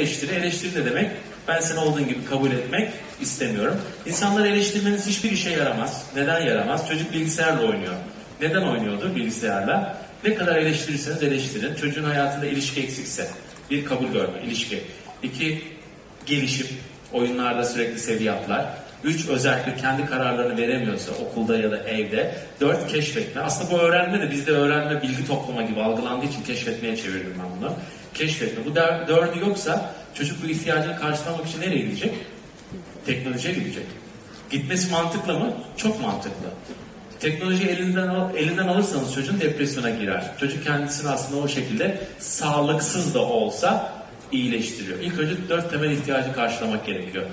Eleştiri, eleştiri ne demek? Ben seni olduğun gibi kabul etmek istemiyorum. İnsanları eleştirmeniz hiçbir işe yaramaz. Neden yaramaz? Çocuk bilgisayarla oynuyor. Neden oynuyordu bilgisayarla? Ne kadar eleştirirseniz eleştirin. Çocuğun hayatında ilişki eksikse, bir kabul görme, ilişki. İki, gelişim. Oyunlarda sürekli seviyatlar. Üç, özellikle kendi kararlarını veremiyorsa okulda ya da evde. Dört, keşfetme. Aslında bu öğrenme de bizde öğrenme, bilgi toplama gibi algılandığı için keşfetmeye çevirdim ben bunu. Keşfetme. Bu dördü yoksa çocuk bu ihtiyacını karşılamak için nereye gidecek? Teknolojiye gidecek. Gitmesi mantıklı mı? Çok mantıklı. Teknolojiyi elinden, elinden alırsanız çocuğun depresyona girer. Çocuk kendisini aslında o şekilde sağlıksız da olsa iyileştiriyor. İlk önce dört temel ihtiyacı karşılamak gerekiyor.